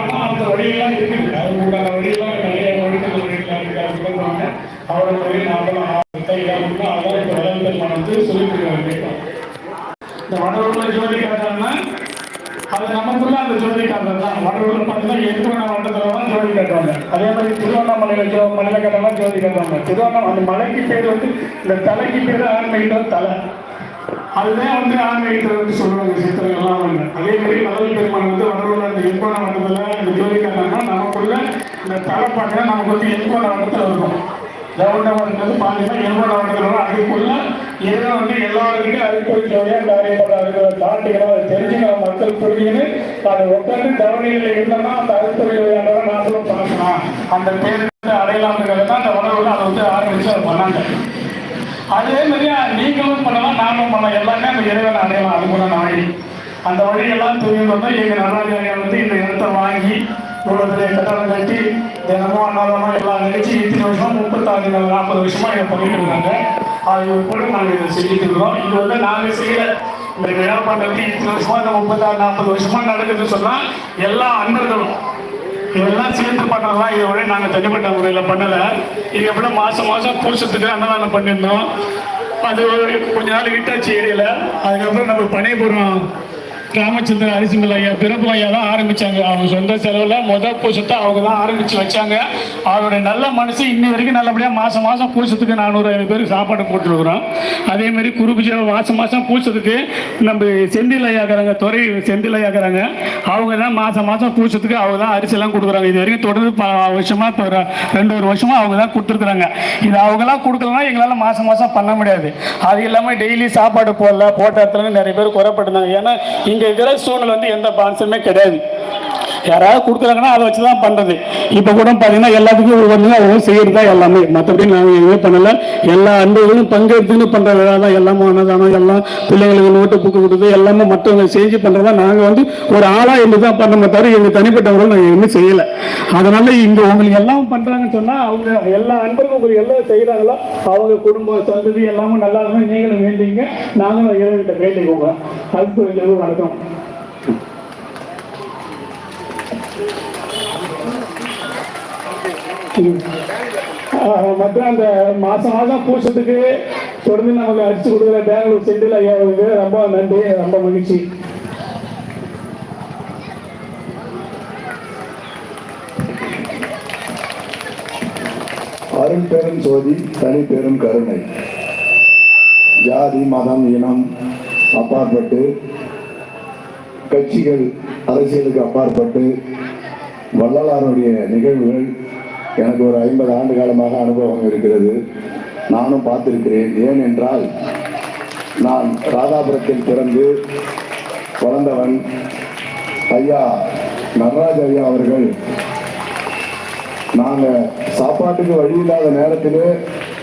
போகலாம் அந்த வழியெல்லாம் இருக்குது வழியெல்லாம் நிறைய வழிகள் இருக்காங்க அவரோட வழி நாமளும் அதான் இப்போ வந்து சொல்லிட்டு இந்த வடலூர்ல ஜோதி காட்டுறாங்கன்னா அது நமக்குள்ள அந்த ஜோதி காட்டுறது தான் வடலூர்ல பார்த்தீங்கன்னா தான் ஜோதி காட்டுவாங்க அதே மாதிரி திருவண்ணாமலையில ஜோ மலையில ஜோதி காட்டுவாங்க திருவண்ணாமலை அந்த மலைக்கு பேர் வந்து இந்த தலைக்கு பேர் ஆன்மீகம் தலை. அதுதான் வந்து ஆன்மீகத்தில் வந்து சொல்லுவாங்க சித்திரம் எல்லாம் வந்து. அதே மாதிரி கடவுள் பெருமான் வந்து வடலூர்ல அந்த எண்கோண வட்டத்துல இந்த ஜோதிக்காரன்னா நமக்குள்ள இந்த தலைப்பாட்டை நமக்கு வந்து எண்கோண வட்டத்துல இருக்கும். கவர்னமெண்ட் பாத்தீங்கன்னா எவ்வளவு நடக்கிறோம் அதுக்குள்ள ஏதோ வந்து எல்லாருக்கிட்டும் அறிக்கொள் தேவையா காரியப்படாது நாட்டுகளும் அதை தெரிஞ்சுக்கணும் மக்கள் புரியுது அதை உட்காந்து தவணையில் இருந்தோம்னா அந்த அறிக்கொள் ஜோதியாண்டவரை நாங்களும் பார்க்கலாம். அந்த பேர் அடையலாம்ங்கிறது தான் அந்த உணவுல அதை வந்து ஆரம்பிச்சு அதை பண்ணாங்க அதே மாதிரியா நீங்களும் பண்ணலாம் நானும் பண்ணலாம். எல்லாமே அந்த இறைவன் அடையலாம். அது கூட வழி அந்த வழியெல்லாம் தெரியும் எங்கள் நடராஜாரியா வந்து இந்த இடத்தை வாங்கி இவ்வளவு கட்டணம் கட்டி தினமும் அன்னாதமும் எல்லாம் நினைச்சு இத்தனை வருஷம் முப்பத்தாறு நாற்பது வருஷமா இதை பண்ணிட்டு இருக்காங்க. அது கூட நாங்கள் இதை செஞ்சுட்டு இருக்கிறோம். இது வந்து நாங்கள் செய்யல. இந்த விழா பண்றது இத்தனை வருஷமா இந்த முப்பத்தாறு நாற்பது வருஷமா நடக்குதுன்னு சொன்னா எல்லா அன்பர்களும் இதெல்லாம் சேர்த்து பண்ணலாம் இதை விட நாங்கள் தனிப்பட்ட முறையில் பண்ணலை. இது எப்படி மாதம் மாதம் பூசத்துக்கு அன்னதானம் பண்ணியிருந்தோம். அது ஒரு கொஞ்ச நாள் விட்டாச்சு ஏரியில். அதுக்கப்புறம் நம்ம பனைபுரம் ராமச்சந்திரன் ஹரிசிங்கல் ஐயா பிறப்பு ஐயா தான் ஆரம்பிச்சாங்க. அவங்க சொந்த செலவில் முத பூசத்தை அவங்க தான் ஆரம்பிச்சு வச்சாங்க. அவருடைய நல்ல மனசு இன்னி வரைக்கும் நல்லபடியாக மாதம் மாதம் பூசத்துக்கு நானூறு ஐநூறு பேருக்கு சாப்பாடு போட்டுருக்குறோம். அதே மாதிரி குருபூஜை மாதம் மாதம் பூசத்துக்கு நம்ம செந்தில் ஐயாக்குறாங்க துறை செந்தில் ஐயாக்குறாங்க அவங்க தான் மாதம் மாதம் பூசத்துக்கு அவங்க தான் அரிசிலாம் கொடுக்குறாங்க. இது வரைக்கும் தொடர்ந்து ப வருஷமாக இப்போ ரெண்டு ஒரு வருஷமாக அவங்க தான் கொடுத்துருக்குறாங்க. இது அவங்களாம் கொடுக்கலன்னா எங்களால் மாதம் மாதம் பண்ண முடியாது. அது இல்லாமல் டெய்லி சாப்பாடு போடல போட்ட இடத்துல நிறைய பேர் குறைப்பட்டிருந்தாங்க. ஏன்னா இங்கே இருக்கிற சூழ்நிலை வந்து எந்த பான்சமே கிடையாது. யாராவது கொடுக்குறாங்கன்னா அதை வச்சு தான் பண்ணுறது இப்போ கூட பார்த்தீங்கன்னா எல்லாத்துக்கும் பார்த்தீங்கன்னா வந்து அவங்க செய்கிறது தான் எல்லாமே. மற்றபடி நாங்கள் எதுவுமே பண்ணலை. எல்லா அன்பர்களும் பங்கெடுத்துன்னு பண்ணுற தான் எல்லாமே அன்னதானம் எல்லாம் பிள்ளைங்களுக்கு நோட்டு புக்கு கொடுத்து எல்லாமே மற்றவங்க செஞ்சு பண்ணுறதா நாங்கள் வந்து ஒரு ஆளாக இருந்து தான் பண்ணோமே தவிர எங்கள் தனிப்பட்டவங்களும் நாங்கள் எதுவுமே செய்யலை. அதனால இங்கே உங்களுக்கு எல்லாம் பண்ணுறாங்கன்னு சொன்னால் அவங்க எல்லா அன்பர்களும் உங்களுக்கு எல்லாம் செய்கிறாங்களோ அவங்க குடும்பம் சந்ததி எல்லாமே நல்லா இருக்கணும் நீங்களும் வேண்டிங்க நாங்களும் இறைவன்கிட்ட வேண்டிக்கோங்க அதுக்கு எங்களுக்கு மற்ற அந்த மாசம் மாசம் பூசத்துக்கு தொடர்ந்து நமக்கு அடிச்சு கொடுக்குற பெங்களூர் செந்தில் ஐயாவுக்கு ரொம்ப நன்றி ரொம்ப மகிழ்ச்சி. அருள் பெரும் சோதி தனி பெரும் கருணை. ஜாதி மதம் இனம் அப்பாற்பட்டு கட்சிகள் அரசியலுக்கு அப்பாற்பட்டு வள்ளலாருடைய நிகழ்வுகள் எனக்கு ஒரு ஐம்பது ஆண்டு காலமாக அனுபவம் இருக்கிறது. நானும் பார்த்திருக்கிறேன். ஏனென்றால் நான் ராதாபுரத்தில் பிறந்து வளர்ந்தவன். ஐயா நடராஜ ஐயா அவர்கள் நாங்கள் சாப்பாட்டுக்கு வழி இல்லாத நேரத்திலே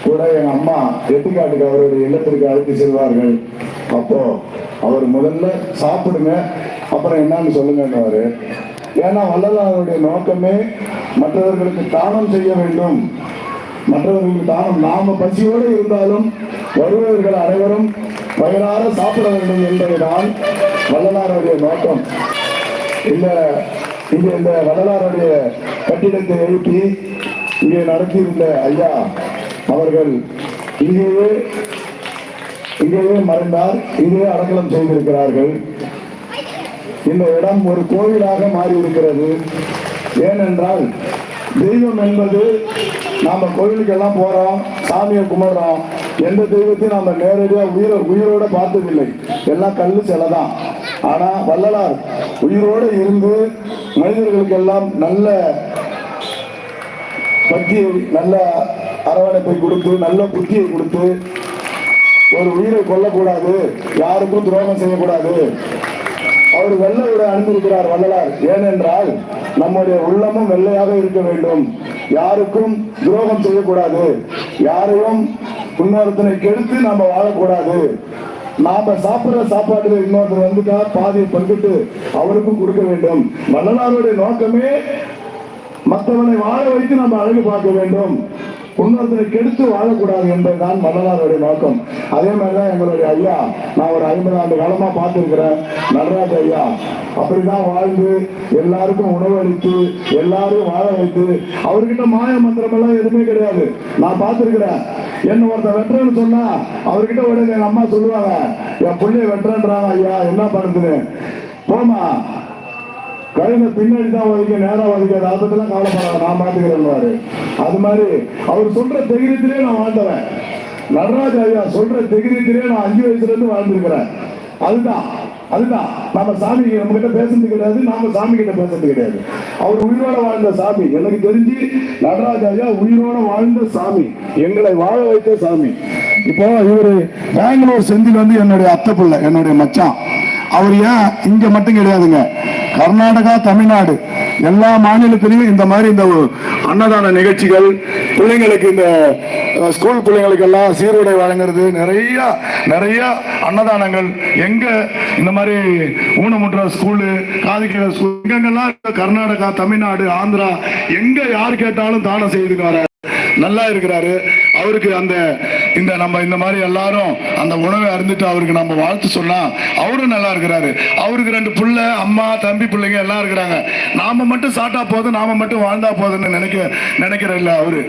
கூட எங்கள் அம்மா எட்டுக்காட்டுக்கு அவருடைய இல்லத்திற்கு அழைத்து செல்வார்கள். அப்போ அவர் முதல்ல சாப்பிடுங்க அப்புறம் என்னன்னு சொல்லுங்கன்னு ஏன்னா வல்லதாருடைய நோக்கமே மற்றவர்களுக்கு தானம் செய்ய வேண்டும். மற்றவர்களுக்கு தானம் நாம பசியோடு இருந்தாலும் வருபவர்கள் அனைவரும் வயிறார சாப்பிட வேண்டும் என்பதுதான் வள்ளலாருடைய நோக்கம். இந்த இங்கே இந்த வள்ளலாருடைய கட்டிடத்தை எழுப்பி இங்கே நடத்தியிருந்த ஐயா அவர்கள் இங்கேயே இங்கேயே மறைந்தார் இங்கே அடக்கலம் செய்திருக்கிறார்கள். இந்த இடம் ஒரு கோவிலாக மாறி இருக்கிறது ஏனென்றால் தெய்வம் என்பது நாம கோவிலுக்கெல்லாம் போறோம் சாமியை கும்பிடுறோம். எந்த தெய்வத்தையும் நாம நேரடியா உயிர உயிரோட பார்த்ததில்லை. எல்லாம் கல்லு சிலை தான் ஆனா வள்ளலார் உயிரோடு இருந்து மனிதர்களுக்கெல்லாம் நல்ல பக்தியை நல்ல அரவணைப்பை கொடுத்து நல்ல புத்தியை கொடுத்து ஒரு உயிரை கொல்லக்கூடாது. யாருக்கும் துரோகம் செய்யக்கூடாது. அவர் வெள்ளை அணிந்திருக்கிறார் வள்ளலார். ஏனென்றால் நம்முடைய உள்ளமும் வெள்ளையாக இருக்க வேண்டும். யாருக்கும் துரோகம் செய்யக்கூடாது. யாரையும் இன்னொருத்தனை கெடுத்து நாம வாழக்கூடாது. நாம சாப்பிடுற சாப்பாட்டுல இன்னொருத்தர் வந்துட்டா பாதியை பங்கிட்டு அவருக்கும் கொடுக்க வேண்டும். வள்ளலாருடைய நோக்கமே மற்றவனை வாழ வைத்து நம்ம அழகு பார்க்க வேண்டும். இன்னொருத்தரை கெடுத்து வாழக்கூடாது என்பதுதான் வள்ளலாருடைய நோக்கம். அதே மாதிரிதான் எங்களுடைய ஐயா நான் ஒரு ஐம்பது ஆண்டு காலமா பார்த்திருக்கிறேன். நடராஜ ஐயா அப்படிதான் வாழ்ந்து எல்லாருக்கும் உணவு அளித்து வாழ வைத்து அவர்கிட்ட மாய மந்திரம் எல்லாம் எதுவுமே கிடையாது. நான் பார்த்திருக்கிறேன். என்ன ஒருத்தன் வெட்டுறேன்னு சொன்னா அவர்கிட்ட உடனே எங்க அம்மா சொல்லுவாங்க என் பிள்ளைய வெட்டுறேன்றாங்க ஐயா என்ன பண்ணுதுன்னு? போமா கழுத பின்னாடி தான் ஒதுக்க நேரம் வலிக்காது. அதை பத்திலாம் கவலைப்படாத நான் பாத்துக்கிறேன்னு அது மாதிரி அவர் சொல்ற தைரியத்திலே நான் வாழ்ந்தவன். நடராஜ ஐயா சொல்ற தைரியத்திலே நான் அஞ்சு வயசுல இருந்து வாழ்ந்திருக்கிறேன். அதுதான் அதுதான். நம்ம சாமி நம்ம கிட்ட பேசுறது கிடையாது நாம சாமி கிட்ட பேசுறது கிடையாது. அவர் உயிரோட வாழ்ந்த சாமி. எனக்கு தெரிஞ்சு நடராஜ ஐயா உயிரோட வாழ்ந்த சாமி. எங்களை வாழ வைத்த சாமி. இப்போ இவரு பெங்களூர் செந்தில் வந்து என்னுடைய அத்தை பிள்ளை என்னுடைய மச்சான். அவர் ஏன் இங்க மட்டும் கிடையாதுங்க. கர்நாடகா தமிழ்நாடு எல்லா மாநிலத்திலையும் இந்த மாதிரி இந்த அன்னதான நிகழ்ச்சிகள் பிள்ளைங்களுக்கு இந்த ஸ்கூல் பிள்ளைங்களுக்கு எல்லாம் சீருடை வழங்குறது நிறைய நிறைய அன்னதானங்கள். எங்க இந்த மாதிரி ஊனமுற்ற ஸ்கூலு காதிக்கிற ஸ்கூல் எங்கெங்கெல்லாம் கர்நாடகா தமிழ்நாடு ஆந்திரா எங்க யார் கேட்டாலும் தானம் செய்துட்டு வர நல்லா இருக்கிறாரு. அவருக்கு அந்த இந்த நம்ம இந்த மாதிரி எல்லாரும் அந்த உணவை அருந்துட்டு அவருக்கு நம்ம வாழ்த்து சொன்னா அவரும் நல்லா இருக்கிறாரு. அவருக்கு ரெண்டு புள்ள அம்மா தம்பி பிள்ளைங்க எல்லாம் இருக்கிறாங்க. நாம மட்டும் சாப்பிட்டா போதும் நாம மட்டும் வாழ்ந்தா போதும்னு நினைக்க நினைக்கிற இல்ல அவரு.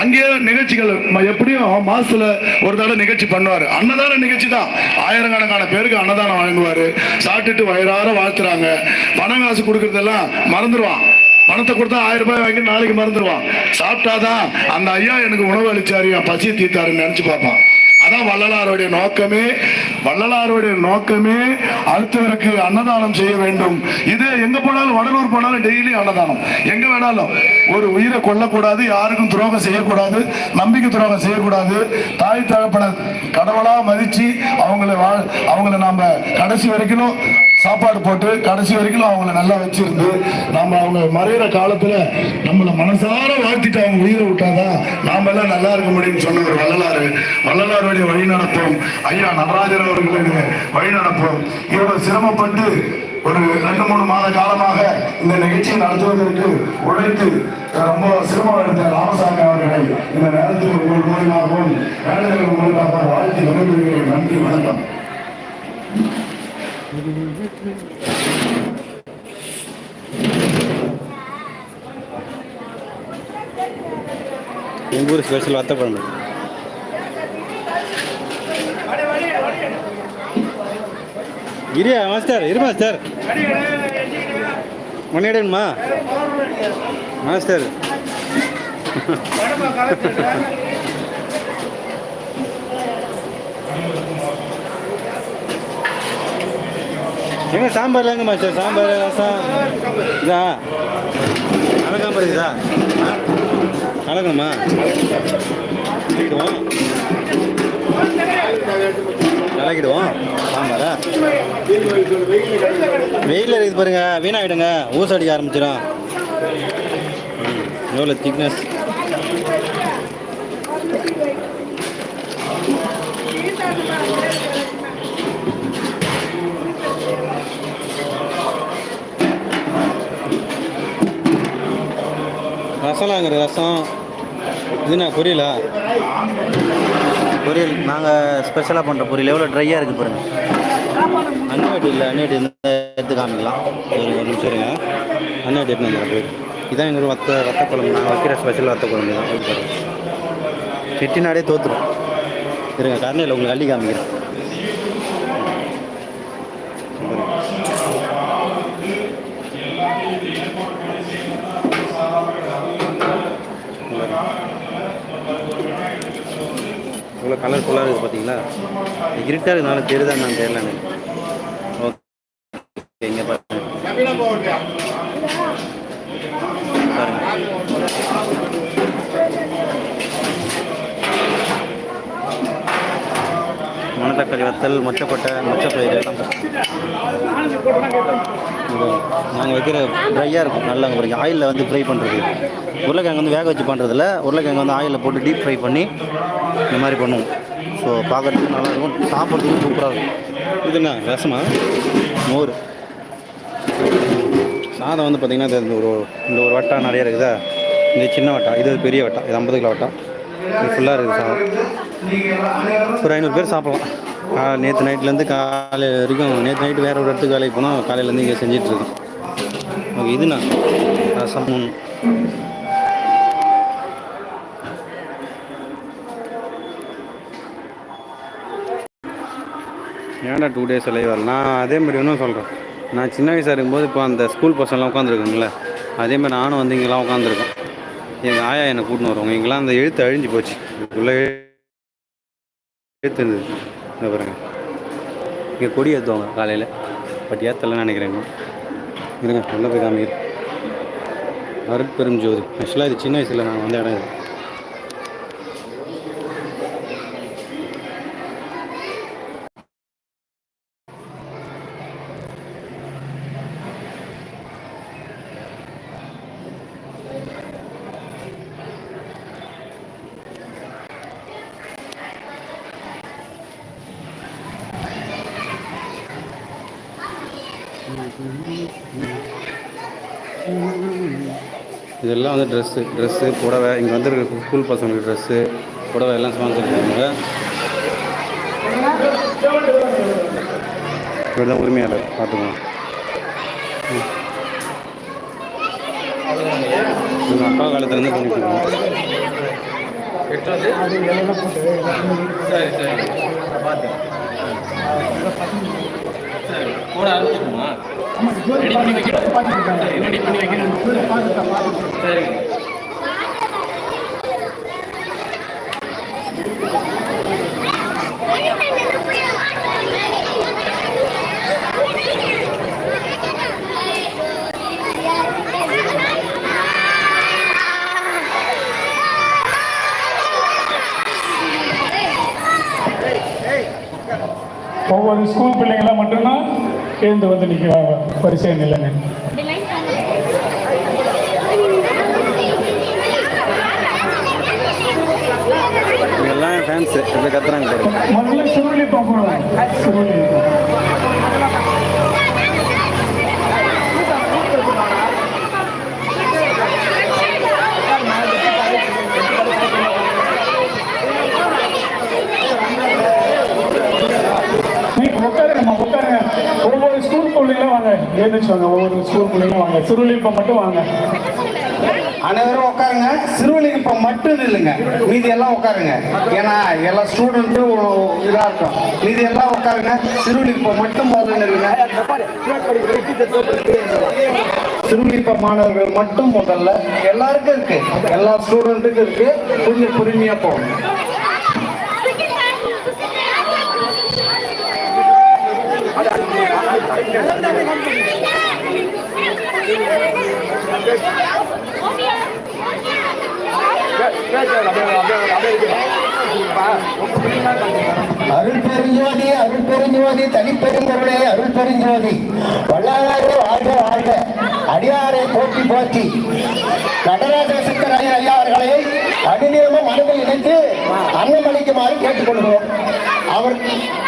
அங்கேயே நிகழ்ச்சிகள் எப்படியும் மாசத்துல ஒரு தடவை நிகழ்ச்சி பண்ணுவாரு. அன்னதான நிகழ்ச்சி தான். ஆயிரக்கணக்கான பேருக்கு அன்னதானம் வழங்குவாரு. சாப்பிட்டுட்டு வயிறார வாழ்த்துறாங்க. பணம் காசு கொடுக்கறதெல்லாம் மறந்துடுவான் பணத்தை கொடுத்தா ஆயிரம் ரூபாய் வாங்கி நாளைக்கு மறந்துடுவான் சாப்பிட்டாதான் அந்த ஐயா எனக்கு உணவு அளிச்சாரு என் பசியை தீர்த்தாருன்னு நினைச்சு பார்ப்பான். அதான் வள்ளலாருடைய நோக்கமே. வள்ளலாருடைய நோக்கமே அடுத்தவருக்கு அன்னதானம் செய்ய வேண்டும். இது எங்க போனாலும் வடலூர் போனாலும் டெய்லி அன்னதானம். எங்க வேணாலும். ஒரு உயிரை கொல்லக்கூடாது யாருக்கும் துரோகம் செய்யக்கூடாது நம்பிக்கை துரோகம் செய்யக்கூடாது. தாய் தகப்பன கடவுளா மதிச்சு அவங்கள வாழ் அவங்கள நாம கடைசி வரைக்கும் சாப்பாடு போட்டு கடைசி வரைக்கும் அவங்கள நல்லா வச்சிருந்து நம்ம அவங்க மறையிற காலத்துல நம்மளை மனசார வாழ்த்திட்டு அவங்க உயிரை விட்டாதான் நாம எல்லாம் நல்லா இருக்க முடியும்னு சொன்ன ஒரு வள்ளலாறு வள்ளலாருடைய வழி நடப்போம். ஐயா நடராஜர் அவர்களுடைய வழி நடப்போம். இவ்வளவு சிரமப்பட்டு ஒரு ரெண்டு மூணு மாத காலமாக இந்த நிகழ்ச்சியை நடத்துவதற்கு உழைத்து ரொம்ப சிரமம் எடுத்த ராமசாமி அவர்களை இந்த நேரத்தில் உங்கள் மூலியமாகவும் வேலைகள் மூலியமாக வாழ்த்தி விரும்புகிறேன் நன்றி வணக்கம். எங்கள் ஊர் ஸ்பெஷல் வத்த குழம்பு கிரியா மாஸ்டர் இரு மாஸ்டர் மணியடன்மா மாஸ்டர் எங்க சாம்பார்ல எங்க சார் சாம்பார் ரசம். இதா. அழகாம இருக்குதா? அழகணுமா கலக்கிடுவோம். கலக்கிடுவோம். சாம்பாரா? வெயிலில் இருக்குது பாருங்க. வீணாகிடுங்க ஊச அடிக்க ஆரம்பிச்சிடும் எவ்வளோ திக்னஸ் ரசம்லாங்கிற ரசம். இதுண்ணா பொரியலா? பொரியல். நாங்கள் ஸ்பெஷலாக பண்ணுற பொரியல். எவ்வளோ ட்ரையாக இருக்குது பாருங்கள் அன்னிவட்டி இல்லை அன்னிவட்டி எடுத்து காமிக்கலாம். ஒரு ஒரு நிமிஷம் இருங்க. அன்னிவட்டி எடுத்து போய் இதான் எங்கள் வத்த வத்த குழம்பு. நாங்கள் வைக்கிற ஸ்பெஷல் வத்த குழம்பு தான். செட்டிநாடே தோற்றுரும் இருங்க கரணையில் உங்களுக்கு அள்ளி காமிக்கிறேன். இவ்வளோ கலர்ஃபுல்லாக இருக்குது பார்த்தீங்களா இருட்டாக இருக்கனால தெரியுதா நான் தெரியல ஓகே இங்கே பாருங்க. மணத்தக்காளி வத்தல் மொச்சக்கொட்டை மொச்சப்பயிறு. எல்லாம் நாங்கள் வைக்கிற ட்ரையாக இருக்கும். நல்லா பாருங்க. ஆயிலில் வந்து ஃப்ரை பண்ணுறது உருளைக்கிழங்கு வந்து வேக வச்சு பண்ணுறதில்ல உருளைக்கிழங்கு வந்து ஆயிலில் போட்டு டீப் ஃப்ரை பண்ணி இந்த மாதிரி பண்ணுவோம். ஸோ பார்க்குறதுக்கு நல்லா இருக்கும். சாப்பிட்றதுக்கும் சூப்பராக இருக்கும். இது என்ன ரசமா? மோர். சாதம் வந்து பார்த்திங்கன்னா இது இந்த ஒரு இந்த ஒரு வட்டா நிறைய இருக்குதா? இந்த சின்ன வட்டா இது பெரிய வட்டா இது ஐம்பது கிலோ வட்டா. ஃபுல்லாக இருக்குது சாதம். ஒரு ஐநூறு பேர் சாப்பிடலாம். நேற்று நைட்லேருந்து காலையில் வரைக்கும் நேற்று நைட்டு வேறு ஒரு இடத்துக்கு வேலைக்கு போனால் காலையிலேருந்து இங்கே செஞ்சிட்ருக்கோம் ஓகே இதுண்ணா ரசம். ஏன்டா டூ டேஸ் லைவ் வரல? நான் அதே மாதிரி இன்னும் சொல்கிறேன் நான் சின்ன வயசாக இருக்கும்போது இப்போ அந்த ஸ்கூல் பசங்களாம் உட்காந்துருக்குங்களே அதே மாதிரி நானும் வந்து இங்கெல்லாம் உட்காந்துருக்கேன் எங்கள் ஆயா என்னை கூட்டின்னு வருவாங்க. இங்கெல்லாம் அந்த எழுத்து அழிஞ்சு போச்சு. இதுக்குள்ளே எழுத்து இருந்தது. இந்த பாருங்க. இங்கே கொடி ஏற்றுவாங்க காலையில். பட் ஏற்றலன்னு நினைக்கிறேங்க இருங்க உள்ள போய் காமிக்கிறேன். அருட்பெரும் ஜோதி. ஆக்சுவலாக இது சின்ன வயசில் நான் வந்த இடம் இது. இதெல்லாம் வந்து ட்ரெஸ்ஸு ட்ரெஸ்ஸு புடவை இங்கே வந்துருக்க ஸ்கூல் பசங்களுக்கு ட்ரெஸ்ஸு புடவை எல்லாம் ஸ்பான்சர் பண்ணுவாங்க. இவர் தான் உரிமையாளர் பார்த்துக்கலாம். எங்கள் அப்பா காலத்துலேருந்து பண்ணிட்டு இருக்கோம் சரி சரி. கூட ரெடி பண்ணி வைக்கணும் ரெடி பண்ணி வைக்கணும் சரி. ஒவ்வொரு ஸ்கூல் பிள்ளைங்களாம் மட்டும்தான் எழுந்து வந்து நிற்கிறாங்க வரிசையை நிலைங்க. எல்லாம் ஃபேன்ஸு இப்படி கத்துறாங்க முதல்ல சுருளி பார்ப்போம் சுருளி நீங்க உட்காருங்கம்மா உட்காருங்க ஒவ்வொரு ஸ்கூல் பிள்ளைங்களும் வாங்க. எழுந்துச்சு வாங்க ஒவ்வொரு ஸ்கூல் பிள்ளைங்களும் வாங்க. சிறுவலிப்பம் மட்டும் வாங்க. அனைவரும் உட்காருங்க. சிறுவலிப்பம் மட்டும் இல்லைங்க மீதி எல்லாம் உட்காருங்க. ஏன்னா எல்லா ஸ்டூடெண்ட்டும் இதாக இருக்கும். மீதி எல்லாம் உட்காருங்க. சிறுவலிப்பம் மட்டும் முதல்ல நில்லுங்க. சிறுவலிப்ப மாணவர்கள் மட்டும் முதல்ல. எல்லாருக்கும் இருக்கு. எல்லா ஸ்டூடெண்ட்டுக்கும் இருக்கு. கொஞ்சம் பொறுமையா போகணும் அருள் பெருஞ்சோதி அருள் பெருஞ்சோதி தனிப்பெருங்கருளே அருள் பெருஞ்சோதி வல்லாறு வாழ்க வாழ்க. அடியாரை போற்றி போற்றி. நடராஜ சித்தர் ஐயா ஐயா அவர்களை அடிநியமம் மனதில் இணைத்து அன்னமளிக்குமாறு கேட்டுக்கொள்கிறோம். அவர்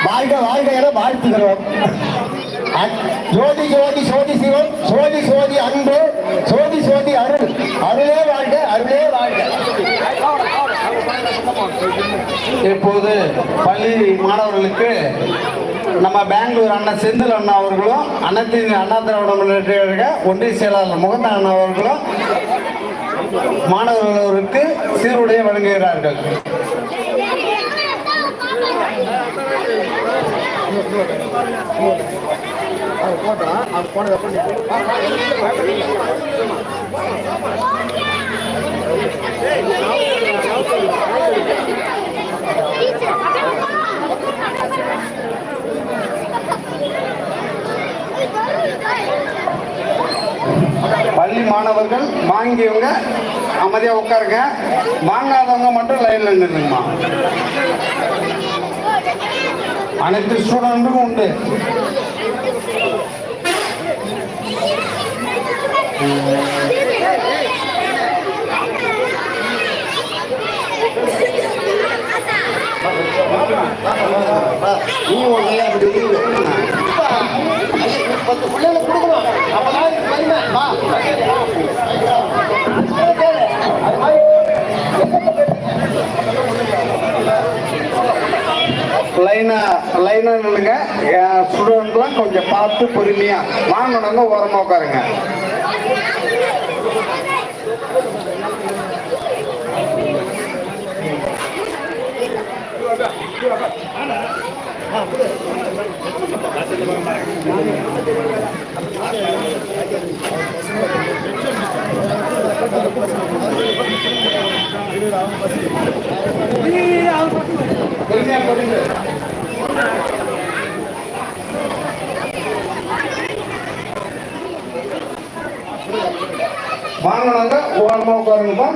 வாழ்க வாழ்க என வாழ்த்துகிறோம். ஜோதி ஜோதி சோதி சிவம் சோதி சோதி அன்பு சோதி சோதி அருள். அருளே வாழ்க அருளே வாழ்க. இப்போது பள்ளி மாணவர்களுக்கு நம்ம பெங்களூர் அண்ணன் செந்தில் அண்ணா அவர்களும் அனைத்து அண்ணா திராவிட முன்னேற்ற ஒன்றிய செயலாளர் முகந்த அண்ணா அவர்களும் மாணவர்களுக்கு சீருடைய வழங்குகிறார்கள். பள்ளி மாணவர்கள் வாங்கியவங்க அமைதியாக உட்காருங்க. வாங்காதவங்க மட்டும் லைன்ல நின்றுங்கம்மா அனைத்து ஸ்டூடெண்ட்டுக்கும் உண்டு. நீ பத்து பிள்ளைங்க கொடுக்கணும் அப்பதான் வா. அது மாதிரி லைனா லைனா நில்லுங்க ஸ்டூடெண்ட்லாம் கொஞ்சம் பார்த்து பொறுமையா வாங்கணுங்க ஓரமா உட்காருங்க வாங்கினாங்க ஓரமாக உட்காருங்கம்மா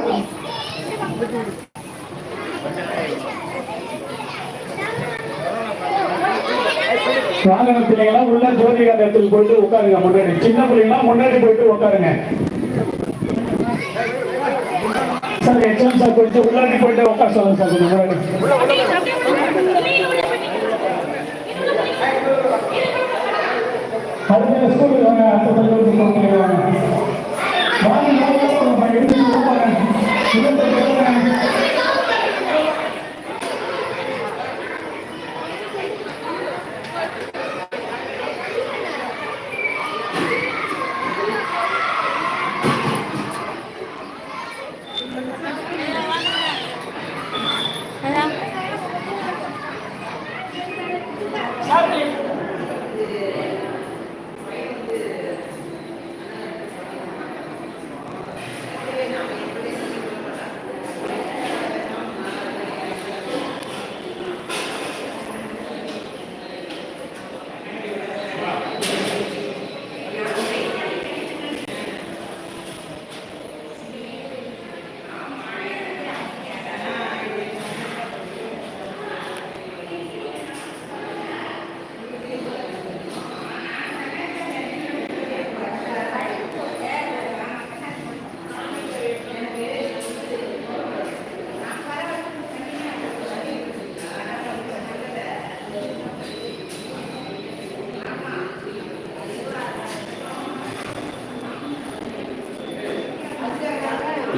வாகன பிள்ளைங்களா உள்ள ஜோதிகார் இடத்துக்கு போயிட்டு உட்காருங்க முன்னாடி. சின்ன பிள்ளைங்களா முன்னாடி போயிட்டு உட்காருங்க. சார் எக்ஸாம் சார் போயிட்டு உள்ளாடி போயிட்டு உட்கார சொல்லுங்க சார் முன்னாடி. அடுத்த ஸ்கூலுக்கு வாங்க அடுத்த பள்ளிக்கூடத்துக்கு போங்க வாங்க வாங்க வாங்க, எடுத்து உட்காருங்க. உள்ளே உட்காருங்க.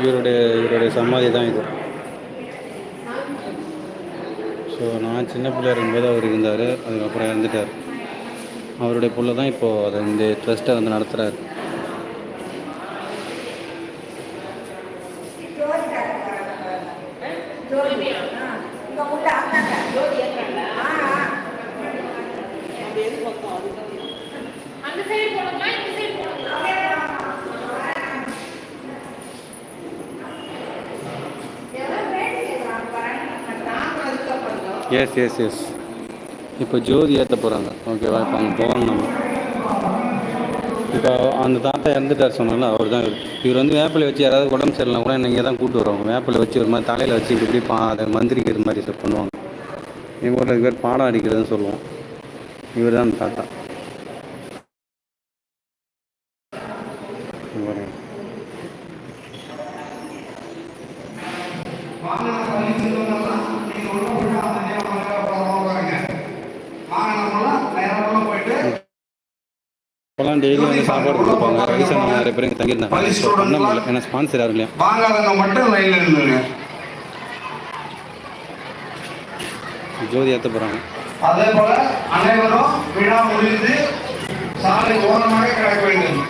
இவருடைய இவருடைய சமாதி தான் இது. ஸோ நான் சின்ன பிள்ளையா இருக்கும்போது அவர் இருந்தார் அதுக்கப்புறம் இறந்துட்டார். அவருடைய பிள்ளை தான் இப்போது அதை இந்த ட்ரஸ்ட்டை வந்து நடத்துகிறார் எஸ் எஸ் எஸ் இப்போ ஜோதி ஏற்ற போகிறாங்க ஓகேவா இப்போ அங்கே போகணும் நம்ம. இப்போ அந்த தாத்தா இறந்துட்டார் சொன்னால அவர் தான் இவர் வந்து வேப்பிலை வச்சு யாராவது உடம்பு சரியில்லை கூட நீங்கள் தான் கூட்டு வருவாங்க. வேப்பிலை வச்சு ஒரு மாதிரி தலையில் வச்சு இப்படி இப்படி பா அதை மந்திரிக்கிற மாதிரி பண்ணுவாங்க. எங்கள் ஊரில் பேர் பாடம் அடிக்கிறதுன்னு சொல்லுவோம். இவர் தான் அந்த தாத்தா இங்க பாருங்க. இப்போலாம் டெய்லி வந்து சாப்பாடு கொடுப்பாங்க வயசானவங்க நிறைய பேர் இங்கே தங்கியிருந்தாங்க. பண்ண முடியல. ஏன்னா ஸ்பான்சர் யாரும் இல்லையா? வாங்காதவங்க மட்டும் லைன்ல நில்லுங்க. ஜோதி ஏற்ற போகிறாங்க அதே போல அனைவரும் விழா முடிந்து சாலை ஓரமாக கிடக்க வேண்டும்.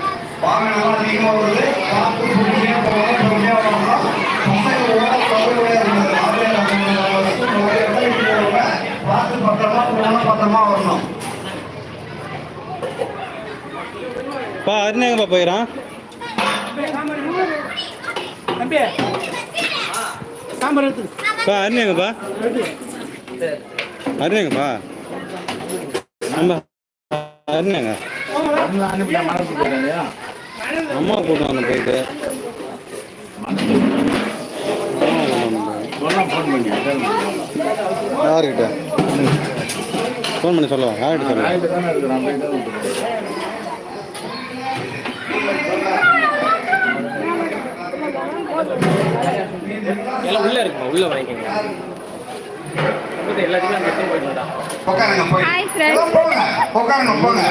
வாகனங்கள் அதிகமாக வருது. பார்த்து பொறுமையா போங்க பொறுமையா வரணும். பசங்களோட கவலையா இருந்தது பார்த்து பத்திரமா போகணும் பத்திரமா வரணும். பா அருணாங்கப்பா போயிடறான் பா அருணாங்கப்பா அருணாங்கப்பா நம்ம அருணாங்க அம்மா கூட்டு வந்து போயிட்டு. யாருக்கிட்ட ஃபோன் பண்ணி சொல்லுவா யார்கிட்ட சொல்லுவா? எல்லாம் உள்ள இருக்குமா? உள்ள வாங்கிக்கோங்க. அங்கே எடுத்துன்னு போயிட்டு உட்காருங்க போங்க. உட்காருங்க போங்க.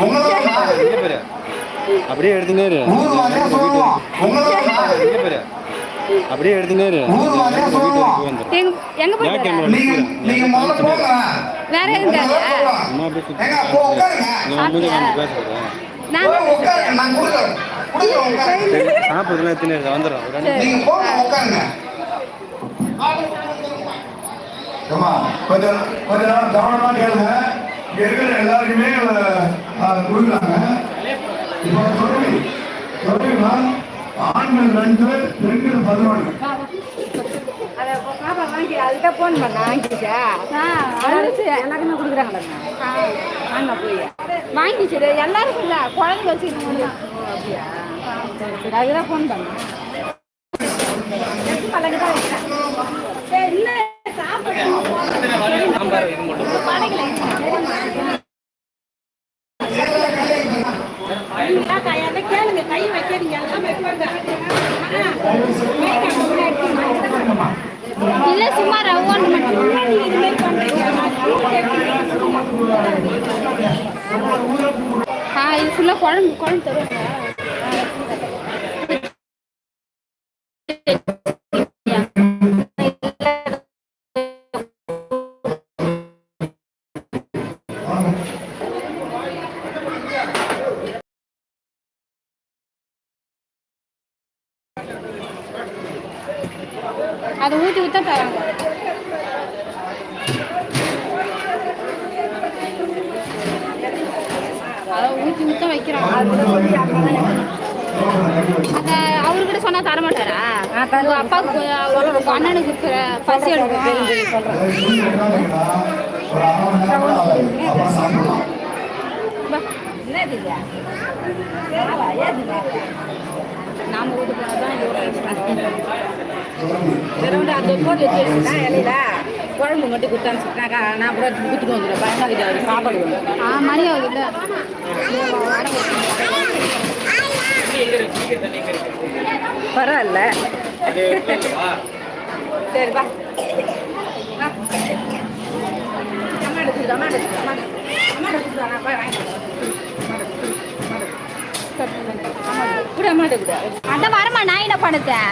உங்களோட அப்படியே எடுத்துனே இரு. அப்படியே எடுத்துனே இரு. எங்க நீங்க நீங்க முதல்ல போங்க. வேற பேசுறேன் சாப்பிட்றதுலாம் எத்தனை இருக்கு வந்துடும்? கொஞ்சம் கொஞ்ச நேரம் கவனமா கேளுங்க. இருக்கிற எல்லாருக்குமே கொடுக்குறாங்க. இப்போ சொல்லி சொல்லுங்களா ஆண்கள் ரெண்டு பெண்கள் பதினொன்று. பாப்பா வாங்கி அதுக்கிட்ட ஃபோன் பண்ண வாங்கிச்சா எல்லாருக்குமே கொடுக்குறாங்களா வாங்க போய் வாங்கிச்சு எல்லாருக்கும் இல்லை குழந்தை வச்சு அப்படியா அதுதான் ஃபோன் பண்ணேன் இல்லை கேளுங்க கை வைக்கிறீங்க எல்லாம் வைப்பாங்க இல்ல சும்மா ரவுண்ட் மட்டும். இது ஆ இது ஃபுல்லா குழம்பு குழம்பு தருவாங்க பசி எடுக்கும் ஒரு நாம வீட்டு போனதான் வெறும் அந்த போட்டு வச்சு வச்சுட்டா இலையில குழம்பு மட்டும் கொடுத்து அனுப்பிச்சுட்டாக்கா நான் கூட கொடுத்துட்டு வந்துடுவேன் அவர் சாப்பாடு ஆ மணி ஆகுது பரவாயில்ல. சரி வா. வா. அம்மா நான் கூட மாட்டேங்குது அதான் வரமா நான் என்ன பண்ணுத்தேன்